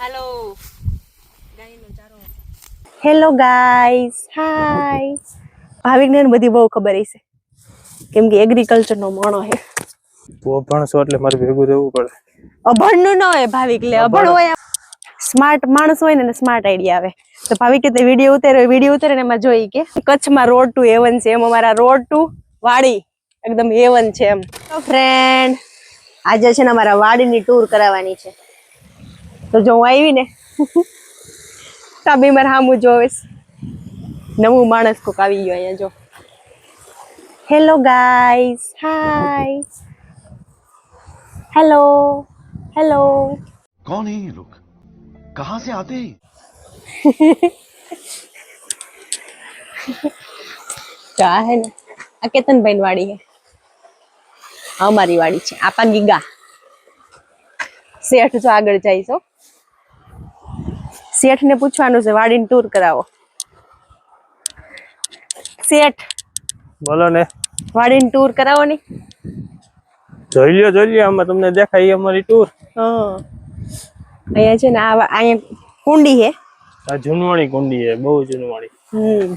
હાલો ગાયનો ચારો. Hello guys hi ભાવિકને ને બધી બહુ ખબર હશે. કેમ કે એગ્રીકલ્ચર નો મોણો હે તું ભણશો એટલે મારે ભેગું રહેવું પડે. અભણનું ન હોય ભાવિક લે અભણ હોય સ્માર્ટ માણસ હોય ને સ્માર્ટ આઈડિયા આવે. તો ભાવિક તે વીડિયો ઉતાર્યો વીડિયો ઉતારે ને એમાં જોઈ કે કચ્છમાં રોડ ટુ એવન છે એમ અમારા રોડ ટુ વાડી એકદમ એવન છે એમ. તો ફ્રેન્ડ આજે છે ને અમારા વાડીની ટૂર કરાવવાની છે. તો જો હું આવી ને તાબી મારે હામું જોવેશ નવું માણસ કોક આવી ગયો અહીંયા જો hello guys hi hello hello कौन है ये लोग कहां से आते हैं તો આ હે ને આ કેતનભાઈ વાડી હે આ અમારી વાડી છે આપા ગીગા શેઠ જો આગળ જાય છો શેઠ ને પૂછવાનું છે વાડીની ટૂર કરાવો. શેઠ બોલો ને. વાડીની ટૂર કરાવો ને. જોઈ લ્યો જોઈ લ્યો આમાં તમને દેખાય ઈ અમારી ટૂર હા. અહીંયા છે ને આ વા- અહીંયા કુંડી હે આ જૂનવાણી કુંડી છે બહુ જૂનવાણી. હમ.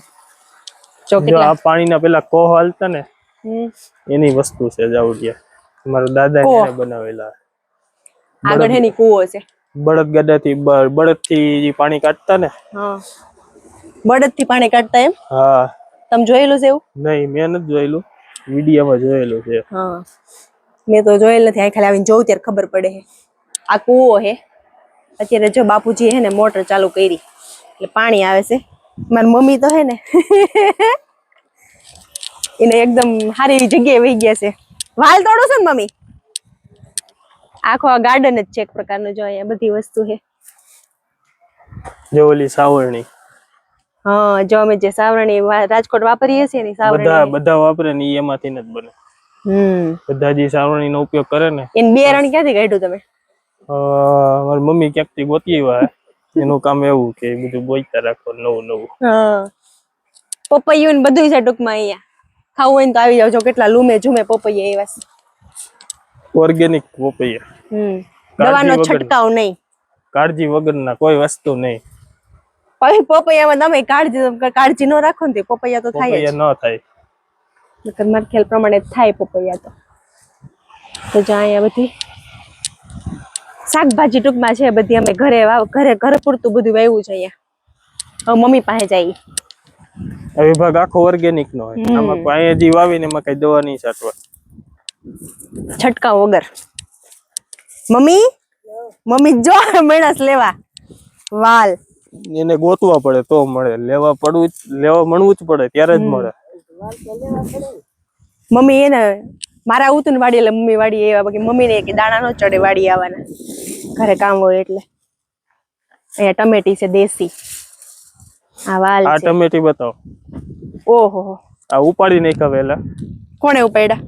જો જો કેટલા આ પાણીના પેલા કોહ હાલતા ને હમ. એની વસ્તુ છે જાવડિયા મારા દાદા કોહ. એને બનાવેલા. આગળ હે ની કૂવો છે. બળદ ગાડાથી બળદથી પાણી કાઢતા ને? બળદથી પાણી કાઢતા એમ? હા. તમે જોયેલું છે એવું? નહીં મેં નથી જોયેલું. વિડીયોમાં જોયેલું છે. હા. મેં તો જોયેલ નથી. અહીં ખાલી આવીને જોઉં ત્યારે ખબર પડે છે આ કૂવો હે. અત્યારે જો બાપુજી હે ને મોટર ચાલુ કરી. એટલે પાણી આવે છે. મારી મમ્મી તો હે ને એને એકદમ સારી જગ્યાએ વહી ગયા છે. વાલ તોડો છો ને મમ્મી? આખો આ ગાર્ડન જ છે એક પ્રકારનો જો અહીંયા બધી વસ્તુ છે. જો ઓલી સાવરણી. હા જો અમે જે સાવરણી રાજકોટ વાપરીએ છીએ ને સાવરણી. બધા બધા વાપરે ને એમાંથી જ બને. હમ. બધા જે સાવરણી નો ઉપયોગ કરે ને. એને બે રણ ક્યાંથી કાઢ્યું તમે? મારી મમ્મી ક્યાંકથી ગોતી આવ્યા એનું કામ એવું કે બધું બોલતા રાખો નવું નવું. હા. પપૈયું ને બધું છે ટૂંકમાં અહીંયા. ખાવું હોય ને તો આવી જાવ. જો કેટલા લૂમે ઝૂમે પપૈયા એવા ઓર્ગેનિક પપૈયા. દવાનો છટકાવ નહીં. કાળજી વગરના કોઈ વસ્તુ નહીં. પછી પપૈયામાં તમે કાળજી કાળજી ન રાખો ને પોપૈયા તો થાય ન થાય. નકર મારા ખ્યાલ પ્રમાણે થાય પપૈયા તો. તો જ્યાં અહીંયા બધી શાકભાજી ટૂંકમાં છે બધી અમે ઘરે વાવ ઘરે ઘરે પૂરતું બધું વાવ્યું છે અહીંયા. હવે મમ્મી પાસે જાય. આ વિભાગ આખો ઓર્ગેનિક નો હોય. આમાં જે વાવીને એમાં કઈ દવા નહીં છાંટવા છટકાવ વગર. મમ્મી? મમ્મી જો મેણસ લેવા. વાલ. એને ગોતવા પડે તો મળે. લેવા પડવું લેવા મળવું જ પડે ત્યારે જ મળે. મમ્મી એને મારા આવું વાડી એટલે મમ્મી વાડી એવા બાકી મમ્મી ને કે દાણા નો ચડે વાડી આવવાના. ઘરે કામ હોય એટલે. અહીંયા ટમેટી છે દેશી. આ વાલ આ ટમેટી બતાવો. ઓહો. આ ઉપાડી નાખ્યા વહેલા. કોણે ઉપાડ્યા?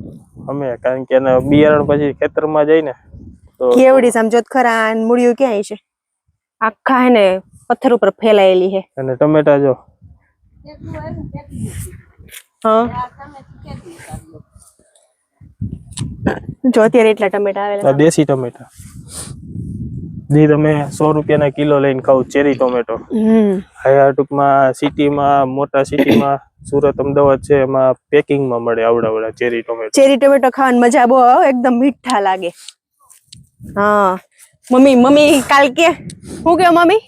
અમે કારણ કે એના બિયારણ પછી ખેતરમાં જઈને કેવડી સમજોત ખરા અને મૂળિયું ક્યાંય છે? આખા હે ને પથ્થર ઉપર ફેલાયેલી છે. અને ટમેટા જો. હા. જો અત્યારે એટલા ટમેટા આવેલા. દેશી ટમેટા. જે તમે સો રૂપિયાના કિલો લઈને ખાવ ચેરી ટોમેટો. આ ટૂંકમાં સિટીમાં મોટા સિટીમાં સુરત અમદાવાદ છે એમાં પેકિંગમાં મળે આવડાવડા ચેરી ટોમેટો. ચેરી ટમેટો ખાવાની મજા બહુ એકદમ મીઠા લાગે. હા. મમ્મી મમ્મી કાલ કે? હું કે મમ્મી?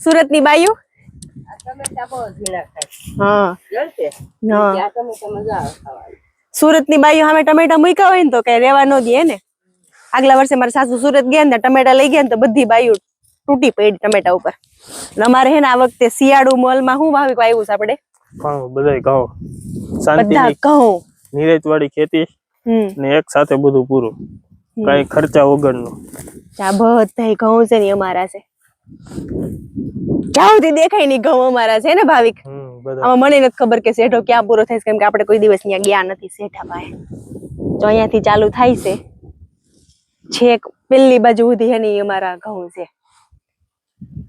સુરતની બાયુ સુરતની બાયુ સામે ટમેટા મૂક્યા હોય ને તો કઈ રેવા ન દે ને આગલા વર્ષે મારા સાસુ સુરત ગયા ને ટમેટા લઈ ગયા ને તો બધી બાયુ તૂટી પડી ટમેટા ઉપર. અમારે હે ને આ વખતે શિયાળુ મોલમાં શું ભાવિક આવ્યું છે આપણે? ઘઉં બધાય ઘઉં. બધા ઘઉં. નીરજ વાળી ખેતી ને એક સાથે બધું પૂરું. કઈ ખર્ચા વગરનું. ચા બધા ઘઉં છે ને અમારા છે. જ્યાં સુધી દેખાય નહીં ઘઉં અમારા છે ને ભાવિક? આમાં મને નથી ખબર કે શેઠો ક્યાં પૂરો થાય છે કેમ કે આપણે કોઈ દિવસ ત્યાં ગયા નથી શેઠા પાસે તો અહીંયાથી ચાલુ થાય છે. છેક પેલી બાજુ સુધી છે ને અમારા ઘઉં છે.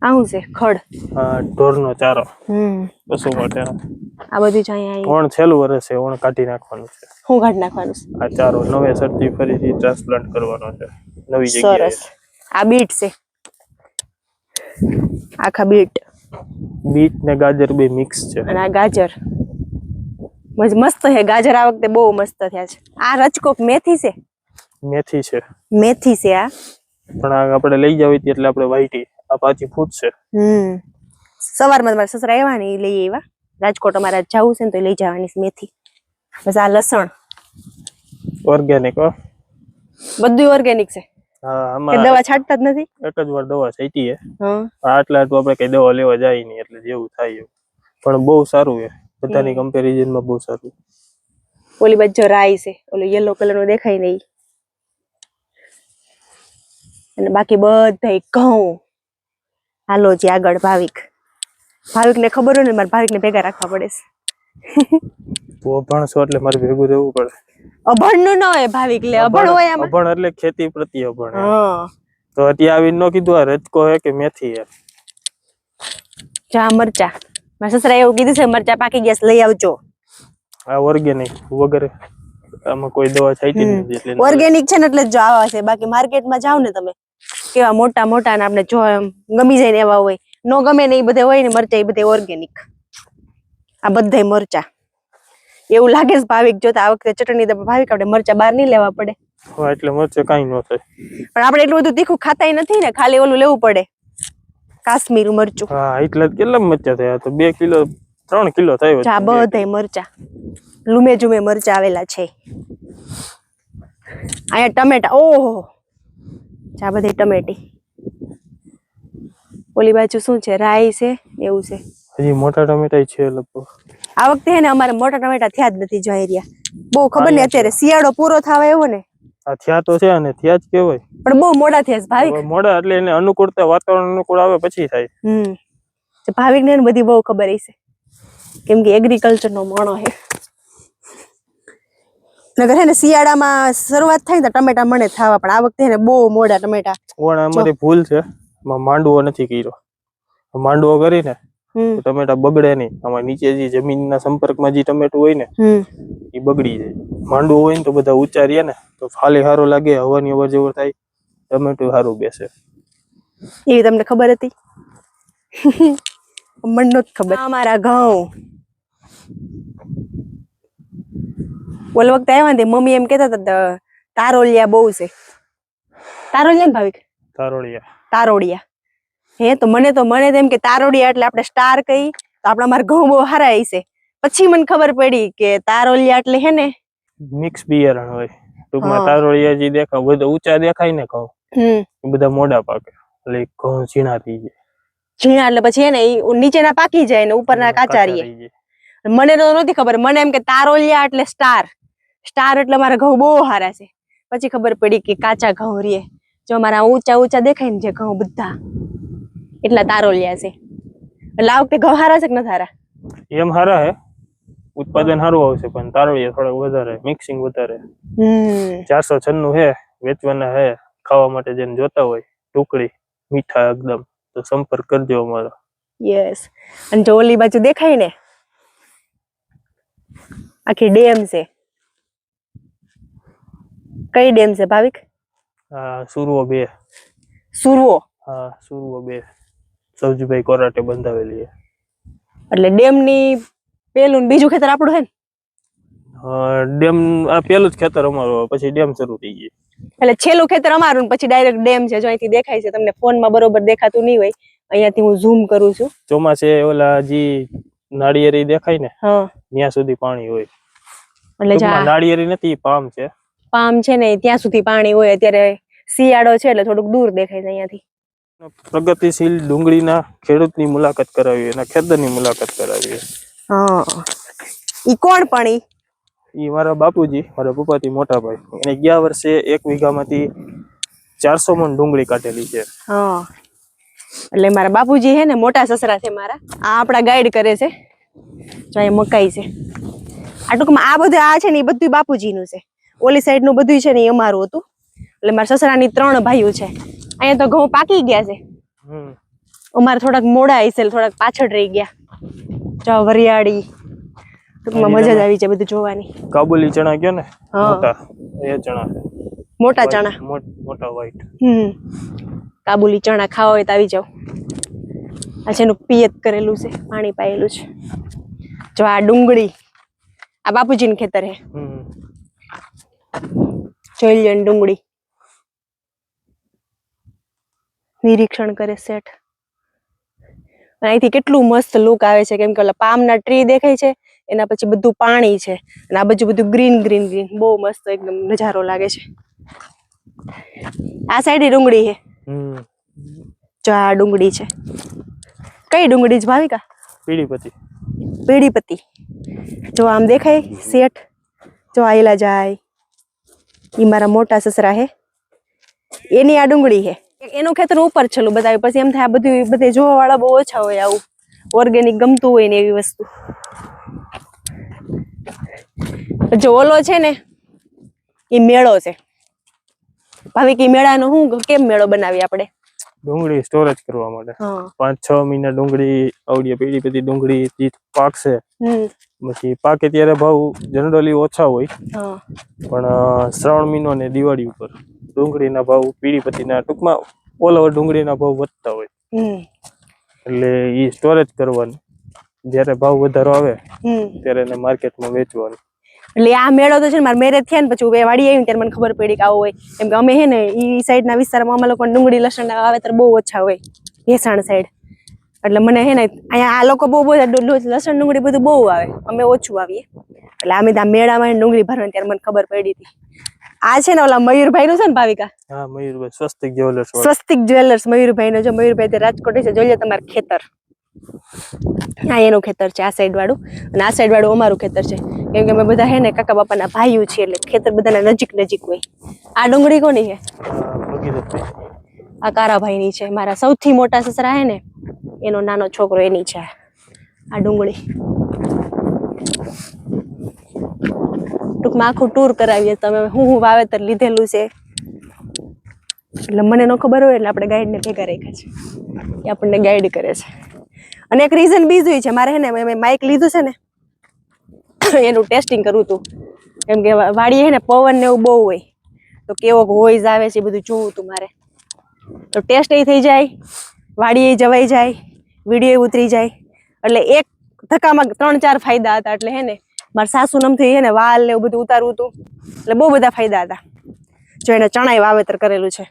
આવું છે ખડ. ઢોરનો ચારો. હમ. પશુ માટે આ બધું જ અહીંયા ઓણ છેલ્લું વર્ષ છે ઓણ કાઢી નાખવાનું છે. હું કાઢી નાખવાનું છે? આ ચારો નવેસરથી ફરીથી ટ્રાન્સપ્લાન્ટ કરવાનો છે. નવી જગ્યાએ. સરસ. આ બીટ છે. આખા બીટ. બીટ ને ગાજર બે મિક્સ છે. અને આ ગાજર. મજ- મસ્ત છે. ગાજર આ વખતે બહુ મસ્ત થયા છે. આ રચકોક મેથી છે? મેથી છે. મેથી છે આ. પણ આપણે લઈ જાવી એટલે આપણે વાઈટી આ પાછી ફૂટશે હમ. સવારમાં તમારા સસરા આવ્યા ને એ લઈ આવ્યા. રાજકોટ અમારે જવું છે ને તો લઈ જવાની મેથી. બસ આ લસણ. ઓર્ગેનિક હો. બધું ઓર્ગેનિક છે. હા દવા છાંટતા જ નથી? એક જ વાર દવા છાંટી છે આટલા તો આપણે કઈ દવા લેવા જાય નહીં એટલે જેવું થાય પણ બહુ સારું છે. બધાની કમ્પેરિઝનમાં બહુ સારું. ઓલી બાજુ રાઈ છે ઓલો યલો કલર નો દેખાય નહીં અને બાકી બધા ઘઉં. હાલો જે આગળ ભાવિક. ભાવિક ને ખબર હોય ને મારે ભાવિક ને ભેગા રાખવા પડે છે. તો ભણશો એટલે મારે ભેગું રહેવું પડે. અભણનું ન હોય ભાવિક લે અભણ હોય આમાં અભણ એટલે ખેતી પ્રત્યે અભણ તો અત્યારે આવીને ન કીધું આ રજકો હે કે મેથી હે? ચા મરચા. મારા સસરા એવું કીધું છે મરચા પાકી ગયા લઈ આવજો. આ ઓર્ગેનિક વગર. આમાં કોઈ દવા છાંટી નથી એટલે ઓર્ગેનિક છે ને એટલે જ જો આવા છે. બાકી માર્કેટમાં જાવ ને તમે. કેવા મોટા મોટા ને આપણે જો ગમી જાય ને એવા હોય. નો ગમે ને એ બધા હોય ને મરચા એ બધા ઓર્ગેનિક આ બધાય મરચા. એવું લાગે છે ભાવિક જોતા આ વખતે ચટણી તો ભાવિક આપણે મરચા બહાર નહીં લેવા પડે. એટલે મરચા કાંઈ ન થાય. પણ આપણે એટલું બધું તીખું ખાતાય નથી ને ખાલી ઓલું લેવું પડે. કાશ્મીરું મરચું. હા એટલા કેટલા મરચા થયા? તો બે કિલો ત્રણ કિલો થયો આ બધાય મરચા. લૂમે જુમે મરચા આવેલા છે. અહીંયા ટમેટા ઓહો. જા બધી ટમેટી. ઓલી બાજુ શું છે? રાઈ છે એવું છે. હજી મોટા ટમેટા છે લગભગ. આ વખતે હે ને અમારે મોટા ટમેટા થયા જ નથી જોઈ રહ્યા બહુ ખબર ને અત્યારે શિયાળો પૂરો થવા એવો ને. થયા તો છે અને થયા જ કેવાય. પણ બહુ મોડા થયા છે ભાવિક. મોડા એટલે એને અનુકૂળતા વાતાવરણ અનુકૂળ આવે પછી થાય. હમ. ભાવિક ને બધી બહુ ખબર હશે. કેમ કે એગ્રીકલ્ચર નો મોણો હે. નગર હે ને શિયાળામાં શરૂઆત થાય ને ટમેટા મને થાવા પણ આ વખતે હે ને બહુ મોડા ટમેટા. પણ અમારી ભૂલ છે. માંડવો નથી કર્યો. માંડવો કરીને ટમેટા બગડે નહીં. આમાં નીચે જે જમીનના સંપર્કમાં જે ટમેટું હોય ને એ બગડી જાય. માંડવો હોય ને તો બધા ઊંચા રહે ને તો ફાલી સારો લાગે હવાની અવર જવર થાય ટમેટું સારું બેસે. એવી તમને ખબર હતી? મને નહોતી ખબર. અમારા ઘઉં. ઓલ વખતે આવ્યા ને મમ્મી એમ કેતા હતા તારોલિયા બહુ છે. તારોલિયા ને ભાવિક? તારોળિયા. તારોડિયા હે તો મને તો મને તેમ એમ કે તારોડિયા એટલે આપણે સ્ટાર કહી તો આપણા મારા ઘઉં બહુ સારા હશે પછી મને ખબર પડી કે તારોલિયા એટલે હે ને? મિક્સ બિયારણ હોય. ટૂંકમાં. તારોળિયા જે દેખાવ બધા ઊંચા દેખાય ને ઘઉં એ બધા મોડા પાકે. એટલે ઘઉં ઝીણા થઈ જાય. ઝીણા એટલે પછી હે ને નીચેના પાકી જાય ને ઉપરના કાચા રહીએ મને તો નથી ખબર મને એમ કે તારોલિયા એટલે સ્ટાર સ્ટાર એટલે મારા ઘઉં બહુ સારા છે. પછી ખબર પડી કે કાચા ઘઉં રીએ જો મારા ઊંચા ઊંચા દેખાય ને જે ઘઉં બધા એટલા તારો લ્યા છે. એટલે આ વખતે ઘઉં સારા છે કે ન સારા એમ સારા હે. ઉત્પાદન સારું આવશે પણ તારોળિયા થોડા વધારે મિક્સિંગ વધારે. ચારસો છન્નું હે વેચવાના હે ખાવા માટે જેને જોતા હોય ટુકડી મીઠા એકદમ તો સંપર્ક કરજો અમારો. યસ અને જો ઓલી બાજુ દેખાય ને આખી ડેમ છે. કઈ ડેમ છે ભાવિક? સુરવો બે. સુરવો? હા સુરવો બે. સૌજીભાઈ કોરાટે બંધાવેલી છે. એટલે ડેમની પેલું ને બીજું ખેતર આપણું હે ને? ડેમ આ પેલું જ ખેતર અમારું પછી ડેમ શરૂ થઈ ગઈ એટલે છેલ્લું ખેતર અમારું પછી ડાયરેક્ટ ડેમ છે જો અહીંથી દેખાય છે. તમને ફોનમાં બરોબર દેખાતું નહીં હોય. અહીંયાથી હું ઝૂમ કરું છું. ચોમાસે ઓલા જે નાળિયેરી દેખાય ને હા. ત્યાં સુધી પાણી હોય. એટલે નાળિયેરી નથી પામ છે. પામ છે ને ત્યાં સુધી પાણી હોય. અત્યારે શિયાળો છે એટલે થોડુંક દૂર દેખાય છે અહીંયાથી. પ્રગતિશીલ ડુંગળીના ખેડૂતની મુલાકાત કરાવી એના ખેતરની મુલાકાત કરાવી. હા. ઈ કોણ પણ ઈ? ઈ મારા બાપુજી મારા પપ્પાથી મોટા ભાઈ. એને ગયા વર્ષે એક વીઘામાંથી ચારસો મણ ડુંગળી કાઢેલી છે. હા. એટલે મારા બાપુજી હે ને મોટા સસરા છે મારા. આ આપણા ગાઈડ કરે છે. જો અહીંયા મકાઈ છે. આ ટૂંકમાં આ બધું આ છે ને એ બધું બાપુજીનું છે. ઓલી સાઈડનું બધું છે ને એ અમારું હતું. એટલે મારા સસરાની ત્રણ ભાઈઓ છે. અહીંયા તો ઘઉં પાકી ગયા છે. અમારે થોડાક મોડા આવી છે થોડાક પાછળ રહી ગયા. જો વરિયાળી. ટૂંકમાં મજા જ આવી જાય બધું જોવાની. કાબુલી ચણા ગયો ને. મોટા. એ ચણા. મોટા ચણા. મોટ- મોટા વ્હાઈટ હમ. કાબુલી ચણા ખાવા હોય તો આવી જાવ આ છે એનું પિયત કરેલું છે પાણી પાયેલું છે. જો આ ડુંગળી આ બાપુજીનું ખેતર હે. હમ. જોઈ લે ડુંગળી. નિરીક્ષણ કરે શેઠ. અહીંથી કેટલું મસ્ત લુક આવે છે કેમ કે ઓલા પામના ટ્રી દેખાય છે એના પછી બધું પાણી છે અને આ બાજુ બધું ગ્રીન ગ્રીન ગ્રીન બહુ મસ્ત એકદમ નજારો લાગે છે. આ સાઈડ ડુંગળી છે. જો આ ડુંગળી છે. કઈ ડુંગળી છે ભાવિકા? પીડીપતિ પીડીપતિ જો આમ દેખાય શેઠ જો આયલા જાય. ઈ મારા મોટા સસરા હે. એની આ ડુંગળી હે. એનું ખેતર ઉપર છેલ્લું બતાવ્યું પછી એમ થાય આ બધું બધે જોવા વાળા બહુ ઓછા હોય આવું. ઓર્ગેનિક ગમતું હોય ને એવી વસ્તુ. જો ઓલો છે ને એ મેળો છે. ભાવિક ઈ મેળાનો શું કેમ મેળો બનાવી આપણે? ડુંગળી સ્ટોરેજ કરવા માટે. પાંચ છ મહિના ડુંગળી આવડીએ પેઢી પછી ડુંગળી પાકશે. પછી પાકે ત્યારે ભાવ જનરલી ઓછા હોય. પણ શ્રાવણ મહિનો ને દિવાળી ઉપર ડુંગળીના ભાવ પીડીપતિના ટૂંકમાં ઓલ ઓવર ડુંગળીના ભાવ વધતા હોય. એટલે એ સ્ટોરેજ કરવાનું. જ્યારે ભાવ વધારો આવે ત્યારે એને માર્કેટમાં વેચવાનું. એટલે આ મેળો તો છે ને મારા મેરેજ થયા ને પછી હું વાડી આવી ત્યારે મને ખબર પડી કે આવું હોય. એમ કે અમે હે ને એ સાઈડના વિસ્તારમાં અમે લોકો ડુંગળી લસણ વાવેતર બહુ ઓછા હોય ભેસાણ સાઈડ એટલે મને હે ને અહીંયા આ લોકો બહુ બહુ લસણ ડુંગળી બધું બહુ આવે. અમે ઓછું આવીએ. એટલે અમે ત્યાં મેળામાં ડુંગળી ભરવાની ત્યારે મને ખબર પડી હતી. આ છે ને ઓલા મયુરભાઈ નું છે ને ભાવિકા? હા મયુરભાઈ સ્વસ્તિક જ્વેલર્સ સ્વસ્તિક જ્વેલર્સ મયુરભાઈ નો જો મયુરભાઈ રાજકોટ છે જોઈએ તમારે ખેતર. આ એનું ખેતર છે, આ સાઈડવાળું. અને આ સાઈડવાળું અમારું ખેતર છે. કેમ કે અમે બધા હે ને કાકા બાપાના ભાઈઓ છીએ એટલે ખેતર બધાના નજીક નજીક હોય. આ ડુંગળી કોની છે? આ કારાભાઈની છે. મારા સૌથી મોટા સસરા હે ને, એનો નાનો છોકરો એની છે. આ ડુંગળી. ટૂંકમાં આખું ટૂર કરાવીએ. તમે હું હું વાવેતર લીધેલું છે. એટલે મને ન ખબર હોય એટલે આપણે ગાઈડને ભેગા રાખ્યા છે. એ આપણને ગાઈડ કરે છે. અને એક રીઝન બીજું છે, મારે હે ને, મેં માઇક લીધું છે ને, એનું ટેસ્ટિંગ કરવું હતું કેમ કે વાડીએ હે ને, પવન ને એવું બહુ હોય. તો કેવો વોઇસ આવે છે, એ બધું જોવું હતું મારે. તો ટેસ્ટ એ થઈ જાય, વાડીએ જવાઈ જાય વીડિયો ઉતરી જાય. એટલે એક ધક્કામાં ત્રણ ચાર ફાયદા હતા, એટલે હે ને, મારા સાસુ નમથી હે ને, વાલ ને એવું બધું ઉતારવું હતું એટલે બહુ બધા ફાયદા હતા. જો એને ચણાય વાવેતર કરેલું છે.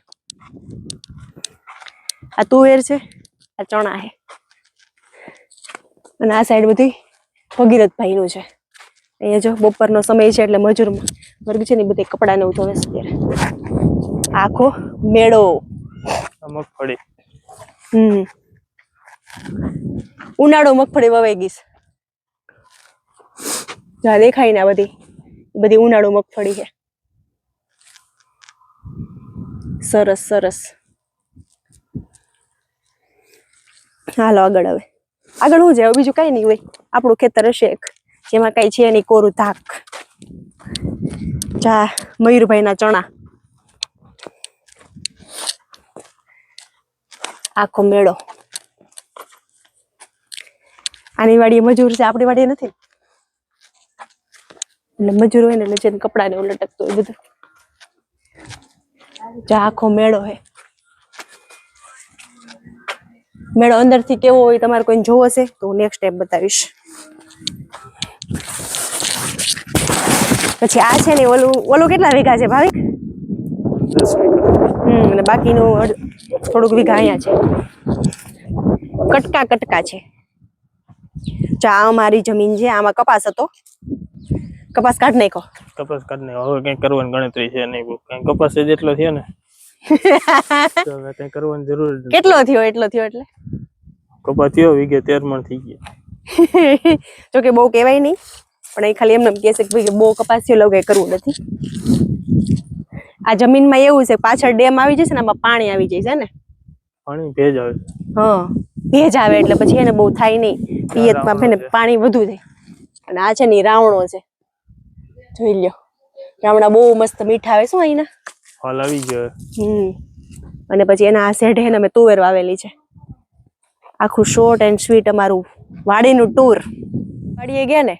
આ તુવેર છે, આ ચણા છે અને આ સાઈડ બધી ભગીરથભાઈનું છે. અહીંયા જો બપોરનો સમય છે એટલે મજૂર વર્ગ છે ને બધે કપડા કપડાને એવું ધોવે અત્યારે. આખો મેળો. મગફળી. હમ. ઉનાળો મગફળી વવાઈ ગઈ જ્યાં જા દેખાય ને આ બધી. બધી ઉનાળો મગફળી છે. સરસ સરસ. હાલો આગળ હવે. આગળ હું જાય બીજું કઈ નહીં હોય. આપણું ખેતર હશે એક. જેમાં કઈ છે નહીં, કોરું ધાક. જા, મયુરભાઈના ચણા. આખો મેળો. આની વાડી મજૂર છે, આપણી વાડી નથી. એટલે મજૂર હોય ને એટલે જેને કપડા ને એવું લટકતું હોય બધું. જા, આખો મેળો હે. મેળો અંદરથી કેવો હોય તમારે કોઈને જોવો છે તો હું નેક્સ્ટ ટાઈમ બતાવીશ. પછી આ છે ને ઓલું ઓલું કેટલા વીઘા છે ભાવિક? હમ અને બાકીનું થોડુંક વીઘા અહીંયા છે. કટકા કટકા છે. જો આ અમારી જમીન છે આમાં કપાસ હતો. કપાસ કાઢ નાખો કપાસ કાઢને હવે કઈ કરવાની ગણતરી છે નહીં કઈ કપાસ જેટલો થયો ને તો હવે કઈ કરવાની જરૂર જ નથી. કેટલો થયો એટલો થયો એટલે? કપાસ થયો વીઘે તેર મણ થઈ ગયા. જો કે બહુ કહેવાય નહીં પણ એ ખાલી એમને એમ કહે છે કે ભાઈ બહુ કપાસ થયો લોકો કરવું નથી. આ જમીનમાં એવું છે પાછળ ડેમ આવી જશે ને આમાં પાણી આવી છે ને? પાણી ભેજ આવે. હા ભેજ આવે એટલે પછી એને બહુ થાય નહીં. પિયતમાં છે. ને પાણી વધુ થાય અને આ છે ને ઈ રાવણો છે. જોઈ લ્યો. રાવણા બહુ મસ્ત મીઠા આવે શું અહીંના. ફળ આવી ગયો હમ. અને પછી એના આ સેઢે ને અમે તુવેર વાવેલી છે. આખું શોર્ટ એન્ડ સ્વીટ અમારું વાડીનું ટૂર વાડીએ ગયા ને,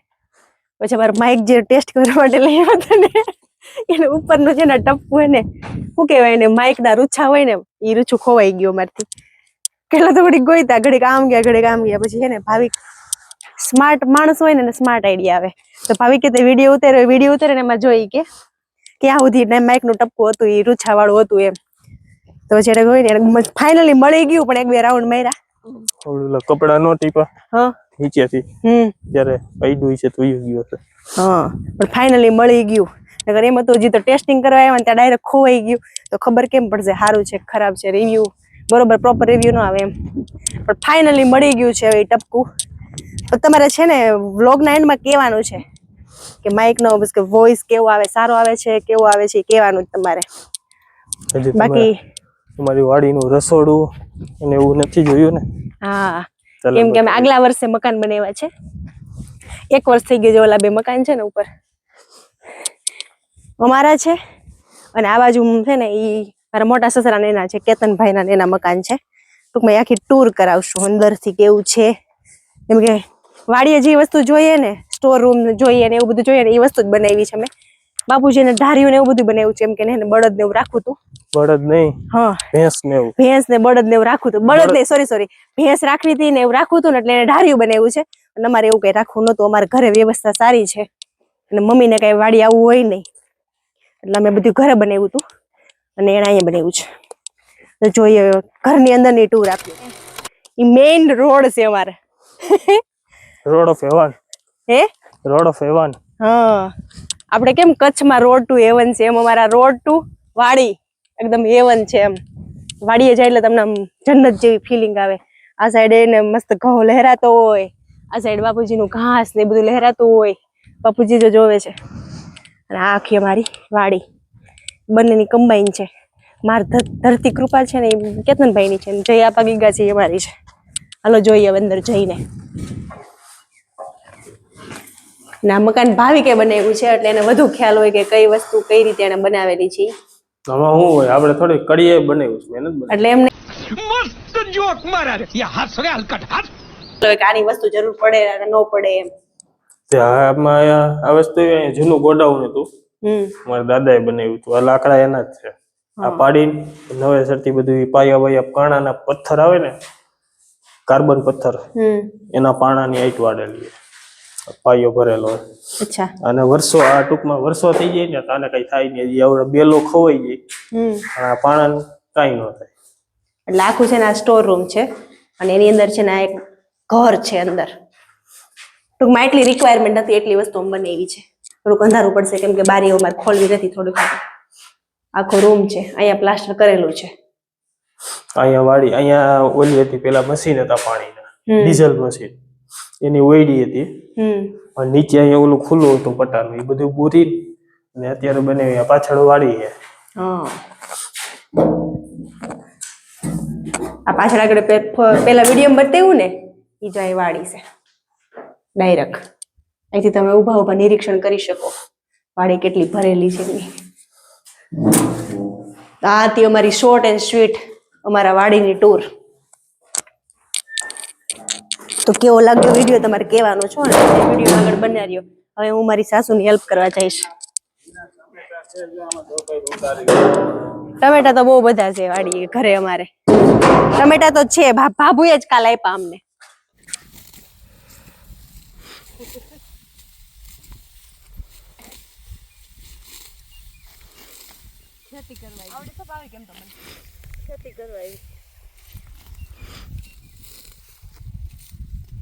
પછી અમારે માઇક જે ટેસ્ટ કરવા માટે લઈ આવ્યા ને, એને ઉપરનું છે ને ટપકું હોય ને શું કહેવાય ને માઇક ના રૂછા હોય ને એ રૂછું ખોવાઈ ગયું મારથી કેટલા તો ઘડીક ગોઈતા, ઘડીક આમ ગયા, ઘડીક આમ ગયા, પછી છે ને ભાવિક સ્માર્ટ માણસ હોય ને સ્માર્ટ આઈડિયા આવે. તો ભાવિકે તે વીડિયો ઉતાર્યો વીડિયો ઉતારે ને એમાં જોઈ કે ક્યાં સુધી માઇકનું ટપકું હતું એ રૂછા વાળું હતું એમ. તો જ્યારે હોય ને ફાઇનલી મળી ગયું પણ એક બે રાઉન્ડ માર્યા. ઓલું કપડા નો ટીપા. હા. નીચેથી. હમ. ત્યારે પૈડું છે તો ગયું હશે. હા. પણ ફાઇનલી મળી ગયું. નગર એમ હતું હજી તો ટેસ્ટિંગ કરવા આવ્યા ત્યાં ડાયરેક્ટ ખોવાઈ ગયું. તો ખબર કેમ પડશે? સારું છે ખરાબ છે રિવ્યુ બરોબર પ્રોપર રિવ્યુ ન આવે એમ. પણ ફાઇનલી મળી ગયું છે હવે ટપકું. તો તમારે છે ને વ્લોગના એન્ડમાં કહેવાનું છે? કે માઇકનો બસ કે વોઇસ કેવો આવે સારો આવે છે કેવો આવે છે કેવાનું કહેવાનું જ તમારે. બાકી તમારે- વાડીનું રસોડું અને એવું નથી જોયું ને? હા. કેમ કે અમે આગલા વર્ષે મકાન બનાવ્યા છે. એક વર્ષ થઈ ગયું છે ઓલા બે મકાન છે ને ઉપર. અમારા છે અને આ બાજુ છે ને એ મારા મોટા સસરા ને એના છે કેતનભાઈ ના ને એના મકાન છે. ટૂંકમાં આખી ટૂર કરાવશું અંદરથી કેવું છે. એમ કે વાડીએ જે વસ્તુ જોઈએ ને સ્ટોર રૂમ જોઈએ ને એવું બધું જોઈએ ને એ વસ્તુ જ બનાવી છે અમે બાપુજીને ધાર્યું ને એવું બધું બનાવ્યું છે એમ કે ને બળદ ને એવું રાખવું હતું બળદ નહીં હા. ભેંસ ને એવું. ભેંસ ને બળદ ને એવું રાખવું હતું બળદ નહીં સોરી સોરી ભેંસ રાખવી હતી ને એવું રાખવું હતું ને એટલે એને ધાર્યું બનાવ્યું છે. અને અમારે એવું કઈ રાખવું નતું અમારે ઘરે વ્યવસ્થા સારી છે. અને મમ્મીને કઈ વાડી આવવું હોય નહીં. એટલે અમે બધું ઘરે બનાવ્યું હતું અને એને અહીંયા બનાવ્યું છે. તો જોઈએ ઘરની અંદરની ટૂર આપી ઈ મેઇન રોડ છે અમારે. રોડ ઓફ હેવાન હે? Road of heaven. હા. આપણે કેમ કચ્છમાં રોડ ટુ હેવન છે એમ? અમારા રોડ ટુ વાડી એકદમ હેવન છે એમ. વાડીએ જાય એટલે તમને આમ જન્નત જેવી ફિલિંગ આવે. આ સાઈડ એને મસ્ત ઘઉં લહેરાતો હોય. આ સાઈડ બાપુજીનું ઘાસ ને બધું લહેરાતું હોય. બાપુજી જો જોવે છે. અને આ આખી અમારી વાડી. બંનેની કમ્બાઈન છે. માર ધરતી કૃપા છે ને એ કેતનભાઈની છે જય આપા ગીગા છે એ અમારી છે. હાલો જોઈએ અંદર જઈને. ના મકાન ભાવિકે બનાવ્યું છે એટલે એને વધુ ખ્યાલ હોય કે કઈ વસ્તુ કઈ રીતે એને બનાવેલી છે. હવે હું હોય આપણે થોડી કડીએ બનાવ્યું છે મહેનત એટલે એમને મસ્ત જોક મારા. યા હાથ રે હલકટ હાથ. તો આની વસ્તુ જરૂર પડે અને ન પડે એમ. આમાં આ વસ્તુ જૂનું ગોડાઉન હતું. મારા દાદાએ બનાવ્યું હતું. આ લાકડા એના જ છે. આ પાડીને નવેસરથી બધું પાયા વાયા પાણાના પથ્થર આવે ને કાર્બન પથ્થર એના પાણાની આઈટ વાળેલી છે. પાયો ભરેલો અચ્છા. અને વર્ષો આ ટૂંકમાં વર્ષો થઈ જાય ને આને કઈ થાય નહીં. આવડે બેલો ખોવાઈ જાય. અને આ પાણાનું કઈ ન થાય. એટલે આખું છે ને આ સ્ટોર રૂમ છે. અને એની અંદર છે ને આ એક ઘર છે અંદર. ટૂંકમાં એટલી રિક્વાયરમેન્ટ નથી એટલી વસ્તુ અમે બનાવી છે. થોડુંક અંધારું પડશે કેમ કે બારીઓ મારે ખોલવી નથી થોડુંક આખો રૂમ છે. અહીંયા પ્લાસ્ટર કરેલું છે. અહીંયા વાડી અહીંયા ઓલી હતી પેલા મશીન હતા પાણીના. ડીઝલ મશીન એની ઓયડી હતી. અને નીચે અહીંયા ઓલું ખુલ્લું હતું પટાનું એ બધું બુરી અને અત્યારે બને પાછળ વાડી છે. આ પાછળ આગળ પેલા વીડિયો બતાવ્યું ને એ જો અહીં વાડી છે. ડાયરેક્ટ અહીંથી તમે ઊભા ઊભા નિરીક્ષણ કરી શકો વાડી કેટલી ભરેલી છે આ હતી અમારી શોર્ટ એન્ડ સ્વીટ અમારા વાડીની ટૂર તો કેવો લાગ્યો વીડિયો તમારે કહેવાનો છો અને વીડિયો આગળ બન્યા રહ્યો હવે હું મારી સાસુની હેલ્પ કરવા જઈશ. ટમેટા તો બહુ બધા છે વાડી ઘરે અમારે. ટમેટા તો છે ભાભુએ જ કાલ આપ્યા અમને. હાલો ગાયનો ચારો